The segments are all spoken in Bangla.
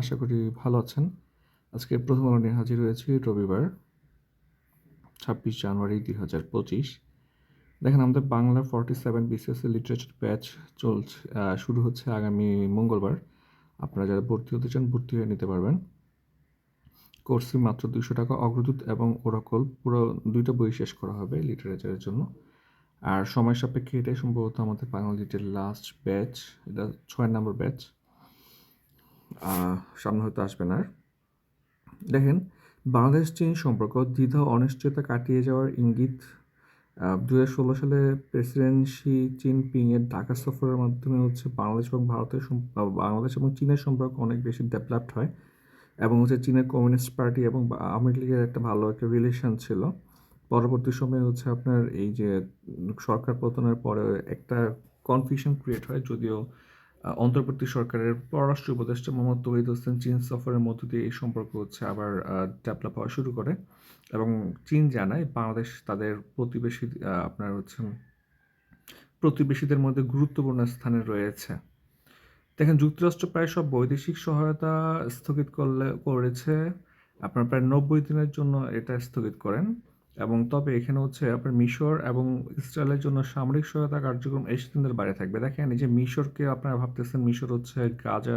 আশা করি ভালো আছেন। আজকে প্রথম আলো নিয়ে হাজির হয়েছি রবিবার, ছাব্বিশ জানুয়ারি দুই হাজার পঁচিশ। দেখেন, আমাদের Bangla forty seven BCSC literature batch চলছে শুরু হচ্ছে আগামী মঙ্গলবার। আপনারা যারা ভর্তি হতে চান, ভর্তি হয়ে নিতে পারবেন। কোর্সে মাত্র দুশো টাকা অগ্রদূত এবং ওরাকল, পুরো দুইটা বই শেষ করা হবে লিটারেচারের জন্য। আর সময় সাপেক্ষে এটাই সম্ভবত আমাদের বাংলা লিটের লাস্ট ব্যাচ এটা ছয় নম্বর ব্যাচ সামনে হয়তো আসবেন আর। দেখেন, বাংলাদেশ চীন সম্পর্ক দ্বিধা অনিশ্চয়তা কাটিয়ে যাওয়ার ইঙ্গিত দু ষোলো সালে প্রেসিডেন্ট শি জিনপিংয়ের ঢাকা সফরের মাধ্যমে হচ্ছে বাংলাদেশ এবং ভারতের বাংলাদেশ এবং চীনের সম্পর্ক অনেক বেশি ডেভেলপড হয় এবং হচ্ছে চীনের কমিউনিস্ট পার্টি এবং আওয়ামী লীগের একটা ভালো একটা রিলেশন ছিল। পরবর্তী সময়ে হচ্ছে আপনার এই যে সরকার পতনের পরে একটা কনফিউশন ক্রিয়েট হয়, যদিও অন্তর্বর্তী সরকারের পররাষ্ট্র উপদেষ্টা মোহাম্মদ তহিদ হোসেন চীন সফরের মধ্য দিয়ে এই সম্পর্ক হচ্ছে আবার ডেভেলপ হওয়া শুরু করে। এবং চীন জানায় বাংলাদেশ তাদের প্রতিবেশী আপনার হচ্ছে প্রতিবেশীদের মধ্যে গুরুত্বপূর্ণ স্থানে রয়েছে। দেখেন, যুক্তরাষ্ট্র প্রায় সব বৈদেশিক সহায়তা স্থগিত করলে, করেছে। আপনার প্রায় নব্বই দিনের জন্য এটা স্থগিত করেন। এবং তবে এখানে হচ্ছে আপনার মিশর এবং ইসরায়েলের জন্য সামরিক সহায়তা কার্যক্রম এই দিনের বাইরে থাকবে। দেখেন, এই যে মিশরকে আপনারা ভাবতেছেন, মিশর হচ্ছে গাজা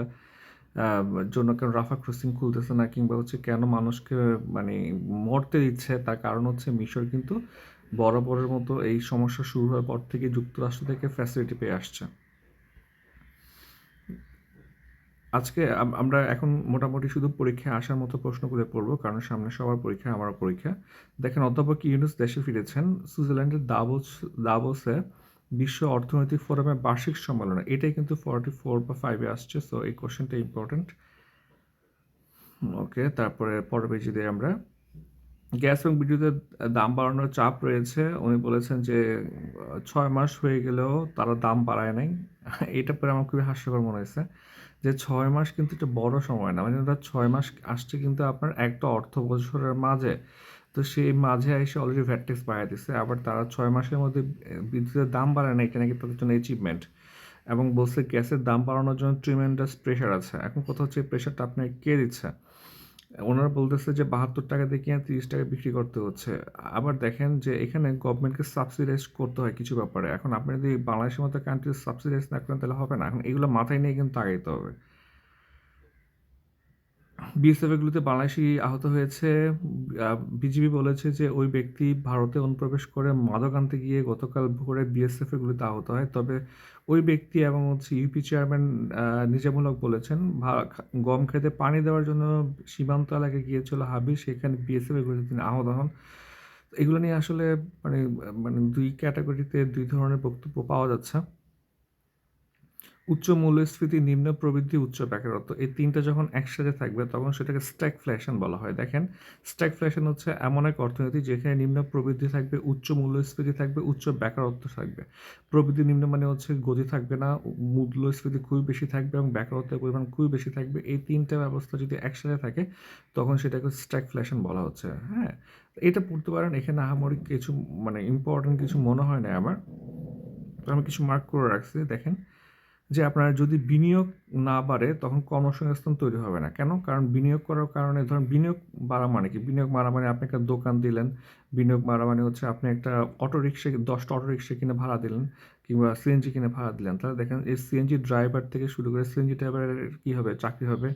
জন্য কেন রাফা ক্রসিং খুলতেছে না কিংবা হচ্ছে কেন মানুষকে মানে মরতে দিচ্ছে? তার কারণ হচ্ছে মিশর কিন্তু বরাবরের মতো এই সমস্যা শুরু হওয়ার পর থেকে যুক্তরাষ্ট্র থেকে ফ্যাসিলিটি পেয়ে আসছে। আজকে আমরা এখন মোটামুটি শুধু পরীক্ষায় আসার মতো প্রশ্নগুলো পড়ব, কারণ সামনে সবার পরীক্ষা, আমারও পরীক্ষা। দেখেন অধ্যাপক ইউনুস দেশে ফিরেছেন, সুইজারল্যান্ডের দাবোস, দাবোসে বিশ্ব অর্থনৈতিক ফোরামের বার্ষিক সম্মেলনে। এটাই কিন্তু ফর্টি ফোর বা ফাইভে আসছে সো এই কোশ্চেনটা ইম্পর্ট্যান্ট ওকে তারপরে দিয়ে আমরা, গ্যাস এবং বিদ্যুতের দাম বাড়ানোর চাপ রয়েছে। উনি বলেছেন যে, ছয় মাস হয়ে গেলেও তারা দাম বাড়ায় নাই। এটা পরে আমার খুবই হাস্যকর মনে হয়েছে। যে ছয় মাস কিন্তু একটা বড় সময় না। মানে ওটা ছয় মাস আসছে কিন্তু আপনার একটা অর্থ বছরের মাঝে। তো সেই মাঝে এসে অলরেডি ভ্যাট ট্যাক্স বাড়ায় দিচ্ছে আবার তারা ছয় মাসের মধ্যে বিদ্যুতের দাম বাড়ায় না এটা নাকি তাদের জন্য অ্যাচিভমেন্ট এবং বলছে গ্যাসের দাম বাড়ানোর জন্য ট্রিমেন্ডাস প্রেশার আছে। এখন কোথাও হচ্ছে প্রেশারটা আপনাকে কে দিচ্ছে? ওনারা বলতেছে যে বাহাত্তর টাকা দিয়ে কিনা তিরিশ টাকা বিক্রি করতে হচ্ছে। আবার দেখেন যে এখানে গভর্নমেন্টকে সাবসিডাইজ করতে হয় কিছু ব্যাপারে। এখন আপনি যদি বাংলাদেশের মতো কান্ট্রি সাবসিডাইজ না করেন তাহলে হবে না। এখন এগুলো মাথায় নিয়ে কিন্তু আগাইতে হবে। বিএসএফ এগুলোতে বাংলাদেশি আহত হয়েছে। বিজিবি বলেছে যে ওই ব্যক্তি ভারতে অনুপ্রবেশ করে মাদক আনতে গিয়ে গতকাল ভোরে বিএসএফ এগুলোতে আহত হয়। তবে ওই ব্যক্তি এবং হচ্ছে ইউপি চেয়ারম্যান নিজামূলক বলেছেন গম খেতে পানি দেওয়ার জন্য সীমান্ত এলাকায় গিয়েছিল হাবির সেখানে বিএসএফ এগুলোতে তিনি আহত হন। এগুলো নিয়ে আসলে মানে মানে দুই ক্যাটাগরিতে দুই ধরনের বক্তব্য পাওয়া যাচ্ছে। উচ্চ মূল্যস্ফীতি, নিম্ন প্রবৃদ্ধি, উচ্চ বেকারত্ব, এই তিনটা যখন একসাথে থাকবে, তখন সেটাকে স্ট্যাগফ্লেশন বলা হয়। দেখেন স্ট্যাগফ্লেশন হচ্ছে এমন এক অর্থনীতি যেখানে নিম্ন প্রবৃদ্ধি থাকবে, উচ্চ মূল্যস্ফীতি থাকবে, উচ্চ বেকারত্ব থাকবে। প্রবৃদ্ধি নিম্ন মানে হচ্ছে গতি থাকবে না, মূল্যস্ফীতি খুবই বেশি থাকবে এবং বেকারত্বের পরিমাণ খুবই বেশি থাকবে। এই তিনটা ব্যবস্থা যদি একসাথে থাকে, তখন সেটাকে স্ট্যাগফ্লেশন বলা হচ্ছে। হ্যাঁ এটা পড়তে পারেন, এখানে আহামরি কিছু মানে ইম্পর্টেন্ট কিছু মনে হয় না আমার। আমি কিছু মার্ক করে রাখছি, দেখেন। যে আপনারা যদি বিনিয়োগ না বাড়ে, তখন কর্মসংস্থান তৈরি হবে না। কেন? কারণ বিনিয়োগ করার কারণে, ধরুন বিনিয়োগ বাড়া মানে কি? বিনিয়োগ বাড়া মানে আপনি একটা দোকান দিলেন, বিনিয়োগ বাড়া মানে হচ্ছে আপনি একটা অটো রিক্সা দশটা অটো রিক্সা কিনে ভাড়া দিলেন কিংবা সিএনজি কিনে ভাড়া দিলেন। তাহলে দেখেন এই সিএনজি ড্রাইভার থেকে শুরু করে সিএনজি ড্রাইভারের কী হবে? চাকরি হবে।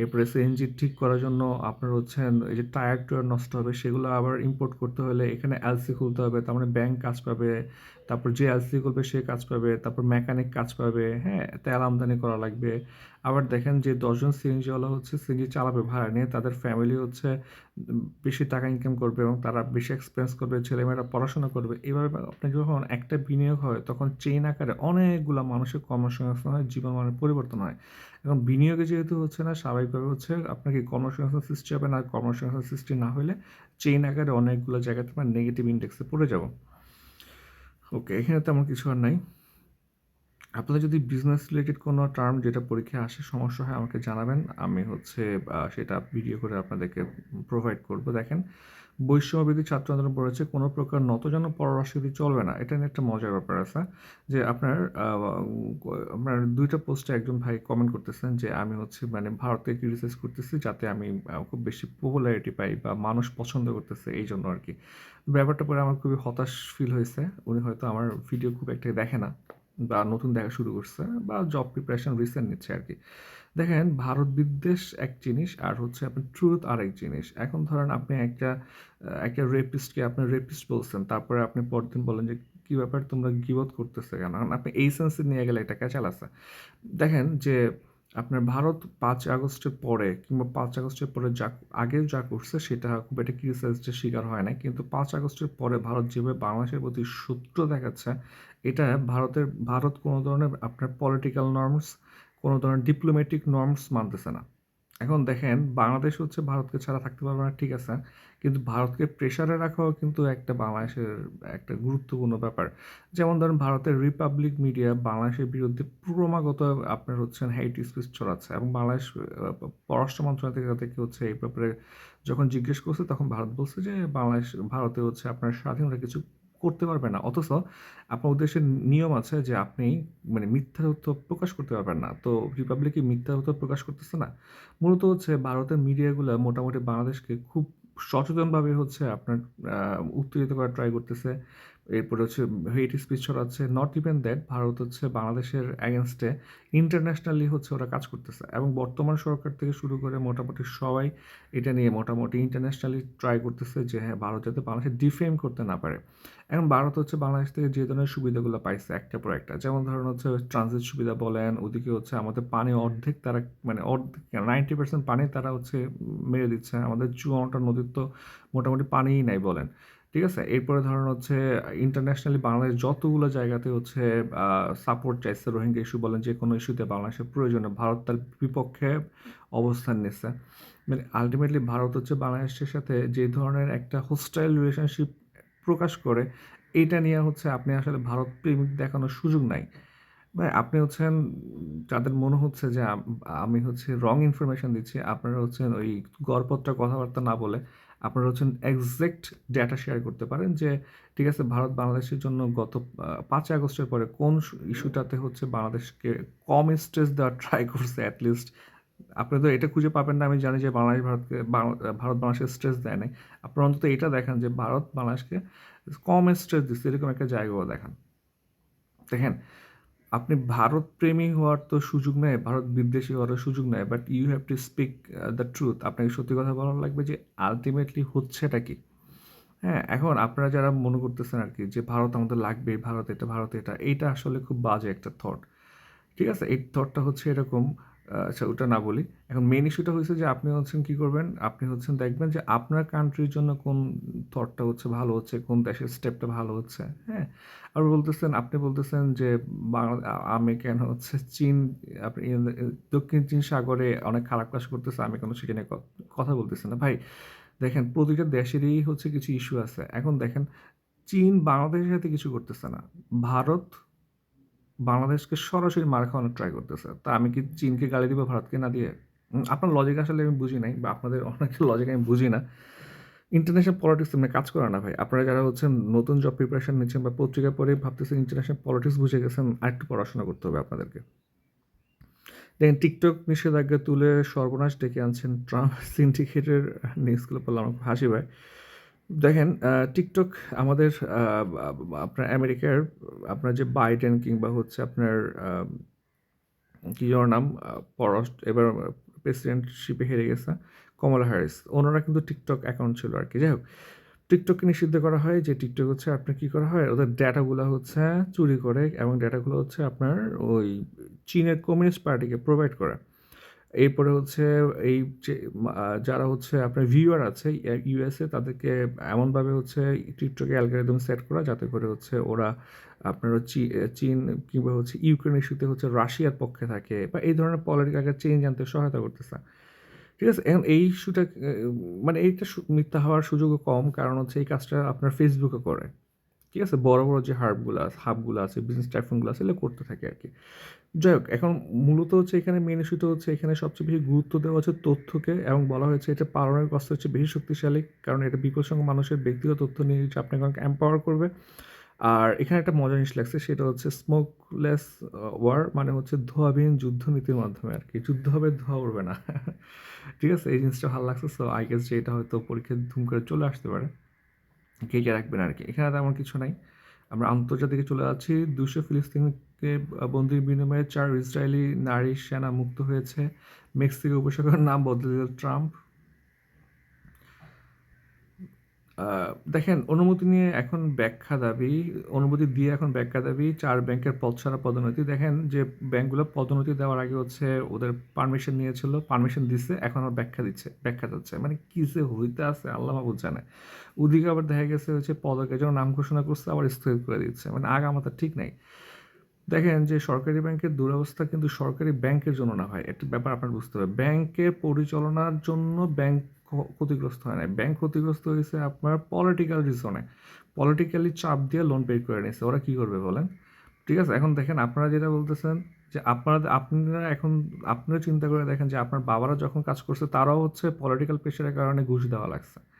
এরপরে সিএনজি ঠিক করার জন্য আপনার হচ্ছে এই যে টায়ার টুয়ার নষ্ট হবে, সেগুলো আবার ইম্পোর্ট করতে হলে এখানে এলসি খুলতে হবে, তার মানে ব্যাংক কাজ পাবে, তারপর যে এলসি খুলবে সে কাজ পাবে, তারপর মেকানিক কাজ পাবে হ্যাঁ? তেল আমদানি করা লাগবে। আবার দেখেন যে দশজন সিএনজিওয়ালা হচ্ছে সিএনজি চালাবে, ভাড়া নিয়ে তাদের ফ্যামিলি হচ্ছে বেশি টাকা ইনকাম করবে এবং তারা বেশি এক্সপেন্স করবে, ছেলেমেয়েরা পড়াশোনা করবে। এভাবে আপনার যখন একটা বিনিয়োগ হয়, তখন চেইন আকারে অনেকগুলো মানুষের কর্মসংস্থান হয় জীবন মানের পরিবর্তন হয়। এখন বিনিয়োগে যেহেতু হচ্ছে না, স্বাভাবিকভাবে হচ্ছে আপনাকে কর্মসংস্থান সৃষ্টি হবে না, কর্মসংস্থান সৃষ্টি না হলে চেইন আকারে অনেকগুলো জায়গাতে আমরা নেগেটিভ ইন্ডেক্সে পড়ে যাব। ওকে এখানে তেমন কিছু আর নাই। আপনাদের যদি বিজনেস রিলেটেড কোনো টার্ম যেটা পরীক্ষায় আসে, সমস্যা হয়, আমাকে জানাবেন। আমি হচ্ছে সেটা ভিডিও করে আপনাদেরকে প্রোভাইড করব। দেখেন বৈষম্যবিধি ছাত্র আন্দোলন পড়েছে, কোনো প্রকার নতজন পররাষ্ট্রবিধি চলবে না। এটা নিয়ে একটা মজার ব্যাপার আছে, যে আপনার আপনার দুইটা পোস্টে একজন ভাই কমেন্ট করতেছেন যে, আমি হচ্ছে মানে ভারতে ক্রিটিসাইজ করতেছি যাতে আমি খুব বেশি পপুলারিটি পাই বা মানুষ পছন্দ করতেছে এই জন্য আর কি ব্যাপারটা পরে আমার খুবই হতাশ ফিল হয়েছে। উনি হয়তো আমার ভিডিও খুব একটা দেখে না। বা নতুন দেখা শুরু করছে বা জব প্রিপারেশন রিসেন্ট নিচ্ছে আর কি দেখেন, ভারত বিদ্বেষ এক জিনিস আর হচ্ছে আপনার ট্রুথ আর এক জিনিস। এখন ধরেন আপনি একটা একটা রেপিস্টকে আপনার রেপিস্ট বলছেন, তারপরে আপনি পরদিন বলেন যে, কী ব্যাপার? তোমরা গিবত করতেছে কেন? আপনি এই সেন্সে নিয়ে গেলে এটা ক্যাচাল আছে দেখেন যে আপনার ভারত পাঁচ আগস্টের পরে কিংবা পাঁচ আগস্টের পরে যা আগে যা করছে সেটা খুব একটা ক্রিটিসাইজের শিকার হয় না কিন্তু পাঁচ আগস্টের পরে ভারত যেভাবে বাংলাদেশের প্রতি সূত্র দেখাচ্ছে, এটা ভারতের, ভারত কোনো ধরনের আপনার পলিটিক্যাল নর্মস কোনো ধরনের ডিপ্লোম্যাটিক নর্মস মানতেছে না। এখন দেখেন বাংলাদেশ হচ্ছে ভারতকে ছাড়া থাকতে পারবে না, ঠিক আছে। কিন্তু ভারতকে প্রেশারে রাখাও কিন্তু একটা বাংলাদেশের একটা গুরুত্বপূর্ণ ব্যাপার। যেমন ধরেন ভারতের রিপাবলিক মিডিয়া বাংলাদেশের বিরুদ্ধে ক্রমাগত আপনার হচ্ছেন হেইট স্পিচ ছড়াচ্ছে এবং বাংলাদেশ পররাষ্ট্র মন্ত্রণালয় থেকে থেকে হচ্ছে এই ব্যাপারে যখন জিজ্ঞেস করছে তখন ভারত বলছে যে বাংলাদেশ, ভারতে হচ্ছে আপনার স্বাধীনতা কিছু করতে পারবেন না। অথচ আপনার উদ্দেশ্যে নিয়ম আছে যে আপনি মানে মিথ্যা তথ্য প্রকাশ করতে পারবেন না। তো রিপাবলিকে মিথ্যা তথ্য প্রকাশ করতেছে না। মূলত হচ্ছে ভারতের মিডিয়াগুলো মোটামুটি বাংলাদেশকে খুব সচেতনভাবে হচ্ছে আপনার উত্তেজিত করার ট্রাই করতেছে। এরপরে হচ্ছে হেট স্পিচ ছড়াচ্ছে নট ইভেন দ্যাট ভারত হচ্ছে বাংলাদেশের অ্যাগেনস্টে ইন্টারন্যাশনালি হচ্ছে ওরা কাজ করতেছে। এবং বর্তমান সরকার থেকে শুরু করে মোটামুটি সবাই এটা নিয়ে মোটামুটি ইন্টারন্যাশনালি ট্রাই করতেছে যে হ্যাঁ ভারত যাতে বাংলাদেশে ডিফেম করতে না পারে। এখন ভারত হচ্ছে বাংলাদেশ থেকে যে ধরনের সুবিধাগুলো পাইছে একটা পর একটা, যেমন ধরুন হচ্ছে ট্রানজিট সুবিধা বলেন, ওদিকে হচ্ছে আমাদের পানি অর্ধেক তারা মানে অর্ধেক নাইনটি পার্সেন্ট পানি তারা হচ্ছে মেরে দিচ্ছে। আমাদের চুয়ান্নটা নদীর তো মোটামুটি পানিই নাই বলেন। ঠিক আছে? এরপরে ধরুন হচ্ছে ইন্টারন্যাশনালি বাংলাদেশ যতগুলো জায়গাতে হচ্ছে সাপোর্ট চাইছে রোহিঙ্গা ইস্যু বলেন, যে কোনো ইস্যুতে বাংলাদেশের প্রয়োজনে ভারত তার বিপক্ষে অবস্থান নিচ্ছে মানে আলটিমেটলি ভারত হচ্ছে বাংলাদেশের সাথে যে ধরনের একটা হোস্টাইল রিলেশনশিপ প্রকাশ করে, এটা নিয়ে হচ্ছে আপনি আসলে ভারত প্রেমিক দেখানোর সুযোগ নাই। মানে আপনি হচ্ছেন, যাদের মনে হচ্ছে যে, আমি হচ্ছে রং ইনফরমেশন দিচ্ছি, আপনারা হচ্ছেন ওই গড়পত্রা কথাবার্তা না বলে আপনারা হচ্ছেন এক্সাক্ট ডেটা শেয়ার করতে পারেন যে, ঠিক আছে, ভারত বাংলাদেশের জন্য গত পাঁচ আগস্টের পরে কোন ইস্যুটাতে হচ্ছে বাংলাদেশকে কম স্ট্রেস দেওয়ার ট্রাই করছে অ্যাটলিস্ট আপনি তো এটা খুঁজে পাবেন না, আমি জানি যে বাংলাদেশ ভারতকে ভারত বাংলাদেশকে স্ট্রেস দেয় নাই। আপনারা অন্তত এটা দেখান যে ভারত বাংলাদেশকে কম স্ট্রেস দিচ্ছে এরকম একটা জায়গাও দেখান। দেখেন আপনি ভারত প্রেমী হওয়ার তো সুযোগ নেই, ভারত বিদ্বেষী হওয়ার সুযোগ নেই but you have to speak the truth আপনাকে সত্যি কথা বলার লাগবে যে আলটিমেটলি হচ্ছেটা কি? হ্যাঁ এখন আপনারা যারা মনে করতেছেন আর কি যে ভারত আমাদের লাগবে ভারত এটা ভারত এটা, এইটা আসলে খুব বাজে একটা থট ঠিক আছে? এই থটটা হচ্ছে এরকম আচ্ছা ওটা না বলি। এখন মেন ইস্যুটা হয়েছে যে আপনি হচ্ছেন কি করবেন? আপনি হচ্ছেন দেখবেন যে আপনার কান্ট্রির জন্য কোন থটটা হচ্ছে ভালো হচ্ছে, কোন দেশের স্টেপটা ভালো হচ্ছে হ্যাঁ? আর বলতেছেন, আপনি বলতেছেন যে আমি কেন হচ্ছে চীন, আপনি দক্ষিণ চীন সাগরে অনেক খারাপ কাজ করতেছে, আমি কেন সেখানে কথা বলতেছি না। ভাই, দেখেন, প্রতিটা দেশেরই হচ্ছে কিছু ইস্যু আছে। এখন দেখেন, চীন বাংলাদেশের সাথে কিছু করতেছে না। ভারত বাংলাদেশকে সরাসরি মার খাওয়ানোর ট্রাই করতেছে। তা আমি কি চীনকে গালি দিব, ভারতকে না দিয়ে? আপনার লজিক আসলে আমি বুঝি নাই বা আপনাদের অনেকের লজিক আমি বুঝি না। ইন্টারন্যাশনাল পলিটিক্স এমনি কাজ করে না ভাই। আপনারা যারা হচ্ছেন নতুন জব প্রিপারেশন নিচ্ছেন বা পত্রিকা পড়ে ভাবতেছেন ইন্টারন্যাশনাল পলিটিক্স বুঝে গেছেন আরেকটু পড়াশোনা করতে হবে আপনাদেরকে। দেখেন টিকটক নিষেধাজ্ঞা তুলে সর্বনাশ ডেকে আনছেন ট্রাম্প সিন্ডিকেটের নিউজগুলো পড়লে আমার হাসি পায়। দেখেন টিকটক আমাদের আপনার আমেরিকার, আপনার যে বাইডেন কিংবা হচ্ছে আপনার কি ওর নাম পররাষ্ট্র, এবার প্রেসিডেন্টশিপে হেরে গেছে কমলা হ্যারিস ওনারা কিন্তু টিকটক অ্যাকাউন্ট ছিল আর কি। যাই হোক টিকটককে নিষিদ্ধ করা হয় যে টিকটক হচ্ছে আপনার কী করা হয়, ওদের ডেটাগুলো হচ্ছে চুরি করে এবং ডেটাগুলো হচ্ছে আপনার ওই চীনের কমিউনিস্ট পার্টিকে প্রোভাইড করে। এরপরে হচ্ছে এই যে যারা হচ্ছে আপনার ভিউয়ার আছে ইউএসএ তাদেরকে এমনভাবে হচ্ছে টিকটকে অ্যালগোরিদম সেট করা যাতে করে হচ্ছে ওরা আপনার চীন কিংবা হচ্ছে ইউক্রেন ইস্যুতে হচ্ছে রাশিয়ার পক্ষে থাকে বা এই ধরনের পলিটিক্যাল চেঞ্জ আনতে সহায়তা করতেছে। ঠিক আছে? এখন এই ইস্যুটা মানে এইটা মিথ্যা হওয়ার সুযোগও কম, কারণ হচ্ছে এই কাজটা আপনার ফেসবুকে করে। ঠিক আছে? বড় বড় যে হার্বগুলো আছে হাবগুলো আছে বিজনেস টাইফোনগুলো আছে, এগুলো করতে থাকে আর কি যাই হোক, এখন মূলত হচ্ছে এখানে মেন ইস্যুটা হচ্ছে এখানে সবচেয়ে বেশি গুরুত্ব দেওয়া হচ্ছে তথ্যকে এবং বলা হয়েছে এটা পালনের কষ্ট হচ্ছে বেশি শক্তিশালী, কারণ এটা বিপুল সংখ্যক মানুষের ব্যক্তিগত তথ্য নিয়ে আপনাকে অনেক এম্পাওয়ার করবে। আর এখানে একটা মজার জিনিস লাগছে, সেটা হচ্ছে স্মোকলেস ওয়ার মানে হচ্ছে ধোয়াবিহীন যুদ্ধনীতির মাধ্যমে আর কি যুদ্ধ হবে, ধোয়া উঠবে না। ঠিক আছে? এই জিনিসটা ভালো লাগছে সো আই গেস যে এটা হয়তো পরীক্ষায় ধুম করে চলে আসতে পারে। কে রাখবেন আর কি। এখানে তেমন কিছু নাই। আমরা আন্তর্জাতিকে চলে যাচ্ছি। দুশো ফিলিস্তিনকে বন্দির বিনিময়ে চার ইসরায়েলি নারী সেনা মুক্ত হয়েছে। মেক্সিকো উপসাগরের নাম বদলে দিল ট্রাম্প। দেখেন, অনুমতি নিয়ে এখন ব্যাখ্যা দাবি, অনুমতি দিয়ে এখন ব্যাখ্যা দাবি, চার ব্যাংকের পদ ছাড়া পদোন্নতি। দেখেন যে ব্যাংকগুলো পদোন্নতি দেওয়ার আগে হচ্ছে ওদের পারমিশন নিয়েছিল পারমিশন দিচ্ছে এখন আর ব্যাখ্যা দিচ্ছে ব্যাখ্যা দিচ্ছে মানে কী যে হইতে আছে, আল্লাহ মাহবুদ জানে। ওদিকে আবার দেখা গেছে হচ্ছে পদকে জন্য নাম ঘোষণা করছে, আবার স্থগিত করে দিচ্ছে। মানে আগামাতা ঠিক নাই। দেখেন যে সরকারি ব্যাংকের দুরবস্থা কিন্তু সরকারি ব্যাংকের জন্য না হয় একটা ব্যাপার আপনার বুঝতে হবে। ব্যাংকের পরিচালনার জন্য ব্যাংক ক্ষতিগ্রস্ত হয় না। ব্যাংক ক্ষতিগ্রস্ত হয়েছে আপনার পলিটিক্যাল রিজনে পলিটিক্যালি চাপ দিয়ে লোন পে করে নিয়েছে। ওরা কী করবে বলেন? ঠিক আছে? এখন দেখেন আপনারা যেটা বলতেছেন যে আপনারা আপনারা এখন, আপনারা চিন্তা করে দেখেন যে আপনার বাবারা যখন কাজ করছে তারাও হচ্ছে পলিটিক্যাল প্রেশারের কারণে ঘুষ দেওয়া লাগছে।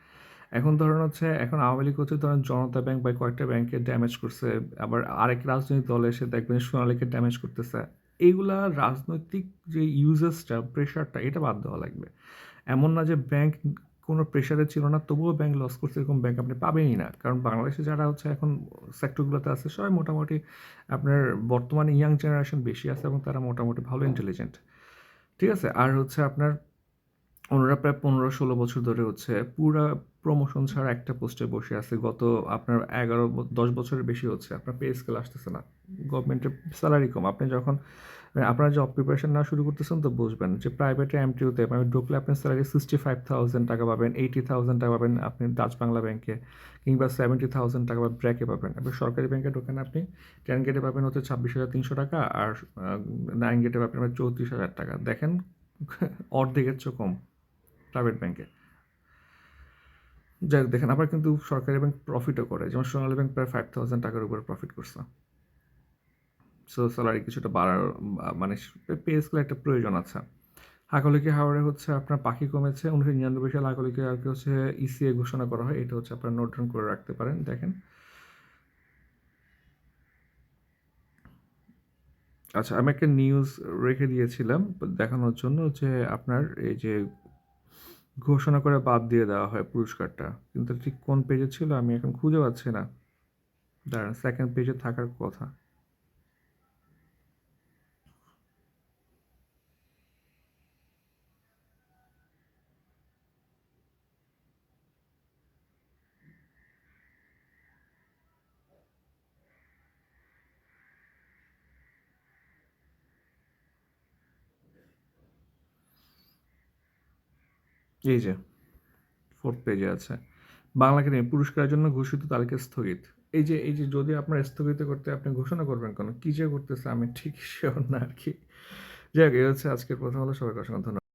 এখন ধরেন হচ্ছে, এখন আওয়ামী লীগ হচ্ছে ধরেন জনতা ব্যাংক বা কয়েকটা ব্যাংকে ড্যামেজ করছে, আবার আরেক রাজনৈতিক দল এসে দেখবেন সোনালীকে ড্যামেজ করতেছে। এইগুলা রাজনৈতিক যে ইউজেসটা প্রেশারটা এটা বাদ দেওয়া লাগবে। এমন না যে ব্যাংক কোনো প্রেশারে ছিল না, তবুও ব্যাংক লস করছে এরকম ব্যাংক আপনি পাবেনই না। কারণ বাংলাদেশে যারা হচ্ছে এখন সেক্টরগুলোতে আছে, সবাই মোটামুটি আপনার বর্তমানে ইয়াং জেনারেশন বেশি আছে এবং তারা মোটামুটি ভালো ইন্টেলিজেন্ট ঠিক আছে? আর হচ্ছে আপনার ওনারা প্রায় পনেরো ষোলো বছর ধরে হচ্ছে পুরা প্রমোশন ছাড়া একটা পোস্টে বসে আছে। গত আপনার এগারো দশ বছরের বেশি হচ্ছে, আপনার পে স্কেল আসতেছে না। গভর্নমেন্টের স্যালারি কম। আপনি যখন আপনারা জব প্রিপারেশন না শুরু করতেছেন তো বুঝবেন যে প্রাইভেটে এমটিউতে মানে ঢুকলে আপনার স্যালারি সিক্সটি ফাইভ থাউজেন্ড টাকা পাবেন এইটি থাউজেন্ড টাকা পাবেন আপনি ডাচ বাংলা ব্যাংকে কিংবা সেভেন্টি থাউজেন্ড টাকা বা ব্র্যাকে পাবেন। আপনি সরকারি ব্যাংকে ঢোকেন আপনি টেন গেটে পাবেন হচ্ছে ছাব্বিশ হাজার তিনশো টাকা আর নাইন গেটে পাবেন চৌত্রিশ হাজার টাকা। দেখেন, অর্ধেকের চেয়ে কম। প্রাইভেট ব্যাংকে যাই দেখেন আবার কিন্তু সরকারি ব্যাংক প্রফিটও করে। যেমন সোনালী ব্যাংক প্রায় ফাইভ থাউজেন্ড টাকার উপরে প্রফিট করছে। সো স্যালারি কিছুটা বাড়ার মানে পে স্কেলে একটা প্রয়োজন আছে। হাকলিকে হাওড়ে হচ্ছে আপনার পাখি কমেছে, উনিশশো নিরানব্বই সালে হাকলিকে আর কি হচ্ছে ইসিএ ঘোষণা করা হয়। এটা হচ্ছে আপনার নোট ডাউন করে রাখতে পারেন, দেখেন। আচ্ছা আমি একটা নিউজ রেখে দিয়েছিলাম দেখানোর জন্য যে আপনার এই যে ঘোষণা করে বাদ দিয়ে দেওয়া হয় পুরস্কারটা। কিন্তু ঠিক কোন পেজে ছিল আমি এখন খুঁজে পাচ্ছি না। দাঁড়ান সেকেন্ড পেজে থাকার কথা। এই যে ফোর্থ পেজে আছে। বাংলা একাডেমি পুরস্কারের জন্য ঘোষিত তালিকা স্থগিত। এই যে এই যে, যদি আপনার স্থগিত করতে আপনি ঘোষণা করবেন কেন, কী যে করতেছে আমি ঠিক শিওর না আর কি। যাই হোক, এই হচ্ছে আজকের কথা হলো সবাইকে অসংখ্য ধন্যবাদ।